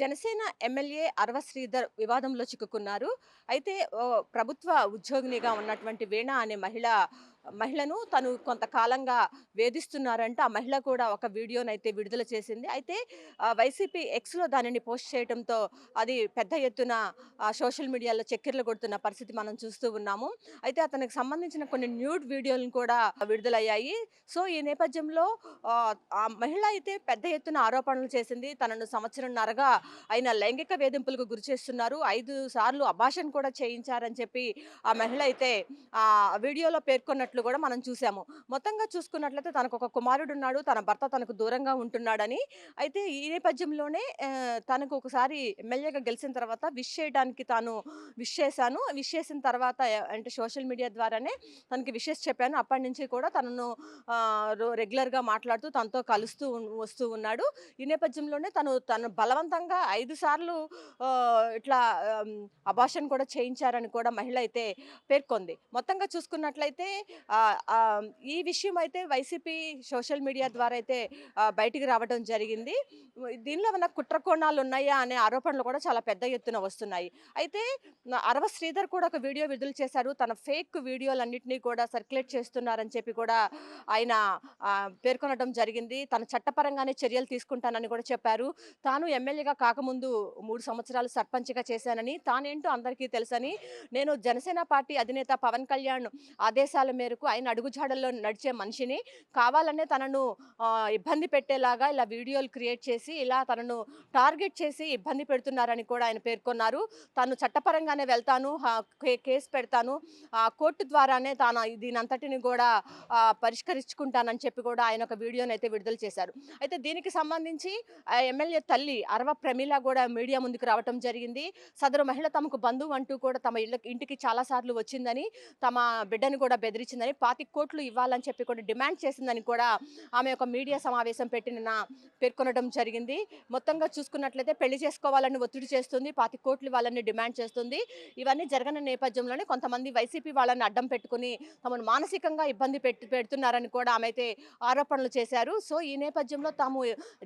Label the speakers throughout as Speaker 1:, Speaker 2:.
Speaker 1: Janasena MLA అరవ శ్రీధర్ వివాదంలో చిక్కుకున్నారు. అయితే ప్రభుత్వ ఉద్యోగినిగా ఉన్నటువంటి వీణ అనే మహిళ మహిళను తను కొంతకాలంగా వేధిస్తున్నారంట ఆ మహిళ కూడా ఒక వీడియోనైతే విడుదల చేసింది. అయితే వైసీపీ ఎక్స్లో దానిని పోస్ట్ చేయడంతో అది పెద్ద ఎత్తున సోషల్ మీడియాలో చక్కెర్లు కొడుతున్న పరిస్థితి మనం చూస్తూ ఉన్నాము. అయితే అతనికి సంబంధించిన కొన్ని న్యూడ్ వీడియోలను కూడా విడుదలయ్యాయి. సో ఈ నేపథ్యంలో ఆ, మహిళ అయితే పెద్ద ఎత్తున ఆరోపణలు చేసింది. తనను సంవత్సరంన్నరగా ఆయన లైంగిక వేధింపులకు గురి చేస్తున్నారు. ఐదు సార్లు అభాషణ కూడా చేయించారని చెప్పి ఆ మహిళ అయితే ఆ వీడియోలో చేసినట్లు కూడా మనం చూసాము. మొత్తంగా చూసుకున్నట్లయితే తనకు ఒక కుమారుడు ఉన్నాడు తన భర్త తనకు దూరంగా ఉంటున్నాడని. అయితే ఈ నేపథ్యంలోనే తనకు ఒకసారి ఎమ్మెల్యేగా గెలిచిన తర్వాత విష్ చేయడానికి తాను విష్ చేశాను. విష్ చేసిన తర్వాత అంటే సోషల్ మీడియా ద్వారానే తనకి విషెస్ చెప్పాను. అప్పటి నుంచి కూడా తనను రెగ్యులర్గా మాట్లాడుతూ తనతో కలుస్తూ వస్తూ ఉన్నాడు. ఈ నేపథ్యంలోనే తను తను బలవంతంగా ఐదు సార్లు ఇట్లా అభాషణ కూడా చేయించారని కూడా మహిళ అయితే పేర్కొంది. మొత్తంగా చూసుకున్నట్లయితే ఈ విషయం అయితే వైసీపీ సోషల్ మీడియా ద్వారా అయితే బయటికి రావడం జరిగింది. దీనిలో ఏమైనా కుట్రకోణాలు ఉన్నాయా అనే ఆరోపణలు కూడా చాలా పెద్ద ఎత్తున వస్తున్నాయి. అయితే అరవ శ్రీధర్ కూడా ఒక వీడియో విడుదల చేశారు. తన ఫేక్ వీడియోలన్నింటినీ కూడా సర్క్యులేట్ చేస్తున్నారని చెప్పి కూడా ఆయన పేర్కొనడం జరిగింది. తన చట్టపరంగానే చర్యలు తీసుకుంటానని కూడా చెప్పారు. తాను ఎమ్మెల్యేగా కాకముందు మూడు సంవత్సరాలు సర్పంచ్గా చేశానని తానేంటో అందరికీ తెలుసని నేను జనసేన పార్టీ అధినేత పవన్ కళ్యాణ్ ఆదేశాల మేరకు ఆయన అడుగుజాడల్లో నడిచే మనిషిని కావాలనే తనను ఇబ్బంది పెట్టేలాగా ఇలా వీడియోలు క్రియేట్ చేసి ఇలా తనను టార్గెట్ చేసి ఇబ్బంది పెడుతున్నారని కూడా ఆయన పేర్కొన్నారు. తాను చట్టపరంగానే వెళ్తాను కేసు పెడతాను. ఆ, కోర్టు ద్వారానే తాను దీనంతటిని కూడా పరిష్కరించుకుంటానని చెప్పి కూడా ఆయన ఒక వీడియోని అయితే విడుదల చేశారు. అయితే దీనికి సంబంధించి ఎమ్మెల్యే తల్లి అరవ ప్రమీల కూడా మీడియా ముందుకు రావటం జరిగింది. సదరు మహిళ తమకు బంధువు అంటూ కూడా తమ ఇళ్ళ ఇంటికి చాలా సార్లు వచ్చిందని తమ బిడ్డను కూడా బెదిరించిందని పాతి కోట్లు ఇవ్వాలని చెప్పి కూడా డిమాండ్ చేసిందని కూడా ఆమె ఒక మీడియా సమావేశం పెట్టిన పేర్కొనడం జరిగింది. మొత్తంగా చూసుకున్నట్లయితే పెళ్ళి చేసుకోవాలని ఒత్తిడి చేస్తుంది పాతి కోట్లు ఇవ్వాలని డిమాండ్ చేస్తుంది. ఇవన్నీ జరగని నేపథ్యంలోనే కొంతమంది వైసీపీ వాళ్ళని అడ్డం పెట్టుకుని తమను మానసికంగా ఇబ్బంది పెట్టి పెడుతున్నారని కూడా ఆమె అయితే ఆరోపణలు చేశారు. సో ఈ నేపథ్యంలో తాము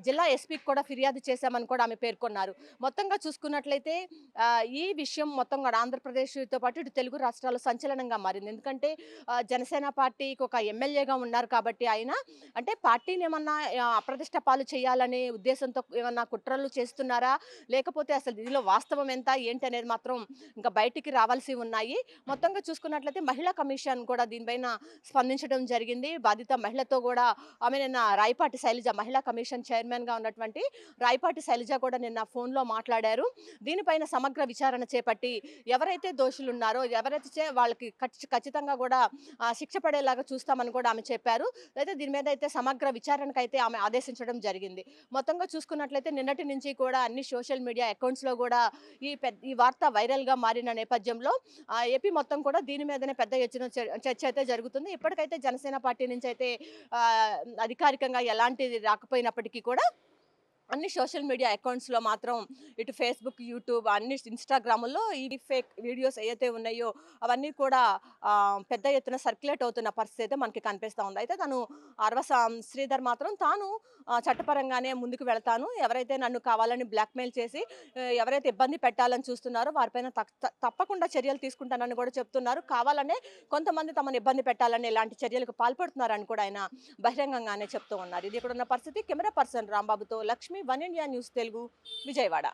Speaker 1: జిల్లా ఎస్పీకి కూడా ఫిర్యాదు చేశామని కూడా ఆమె పేర్కొన్నారు. మొత్తంగా చూసుకున్నట్లయితే ఈ విషయం మొత్తం కూడా ఆంధ్రప్రదేశ్తో పాటు ఇటు తెలుగు రాష్ట్రాల్లో సంచలనంగా మారింది. ఎందుకంటే జన జనసేన పార్టీకి ఒక ఎమ్మెల్యేగా ఉన్నారు కాబట్టి ఆయన అంటే పార్టీని ఏమన్నా అప్రతిష్ట పాలు చేయాలనే ఉద్దేశంతో ఏమన్నా కుట్రలు చేస్తున్నారా? లేకపోతే అసలు దీనిలో వాస్తవం ఎంత? ఏంటి అనేది మాత్రం ఇంకా బయటికి రావాల్సి ఉన్నాయి. మొత్తంగా చూసుకున్నట్లయితే మహిళా కమిషన్ కూడా దీనిపైన స్పందించడం జరిగింది. బాధిత మహిళతో కూడా ఆమె నిన్న రాయపాటి శైలజ మహిళా కమిషన్ చైర్మన్గా ఉన్నటువంటి రాయపాటి శైలజ కూడా నిన్న ఫోన్లో మాట్లాడారు. దీనిపైన సమగ్ర విచారణ చేపట్టి ఎవరైతే దోషులు ఉన్నారో ఎవరైతే చే- వాళ్ళకి ఖచ్చితంగా కూడా శిక్ష పడేలాగా చూస్తామని కూడా ఆమె చెప్పారు. అయితే దీని మీద అయితే సమగ్ర విచారణకు అయితే ఆమె ఆదేశించడం జరిగింది. మొత్తంగా చూసుకున్నట్లయితే నిన్నటి నుంచి కూడా అన్ని సోషల్ మీడియా అకౌంట్స్లో కూడా ఈ పెద్ద ఈ వార్త వైరల్గా మారిన నేపథ్యంలో ఏపీ మొత్తం కూడా దీని మీదనే పెద్ద ఎత్తున చర్చ అయితే జరుగుతుంది. ఇప్పటికైతే జనసేన పార్టీ నుంచి అయితే అధికారికంగా ఎలాంటిది రాకపోయినప్పటికీ కూడా అన్ని సోషల్ మీడియా అకౌంట్స్లో మాత్రం ఇటు ఫేస్బుక్ యూట్యూబ్ అన్ని ఇన్స్టాగ్రామ్లో ఈ ఫేక్ వీడియోస్ ఏవైతే ఉన్నాయో అవన్నీ కూడా పెద్ద ఎత్తున సర్క్యులేట్ అవుతున్న పరిస్థితి అయితే మనకి కనిపిస్తూ ఉంది. అయితే తను అరవ శ్రీధర్ మాత్రం తాను చట్టపరంగానే ముందుకు వెళతాను. ఎవరైతే నన్ను కావాలని బ్లాక్మెయిల్ చేసి ఎవరైతే ఇబ్బంది పెట్టాలని చూస్తున్నారో వారిపైన తక్- త- తప్పకుండా చర్యలు తీసుకుంటానని కూడా చెప్తున్నారు. కావాలనే కొంతమంది తమను ఇబ్బంది పెట్టాలని ఇలాంటి చర్యలకు పాల్పడుతున్నారని కూడా ఆయన బహిరంగంగానే చెప్తూ ఉన్నారు. ఇది ఇక్కడ ఉన్న పరిస్థితి. Camera person రాంబాబుతో Lakshmi one India news Telugu Vijayawada.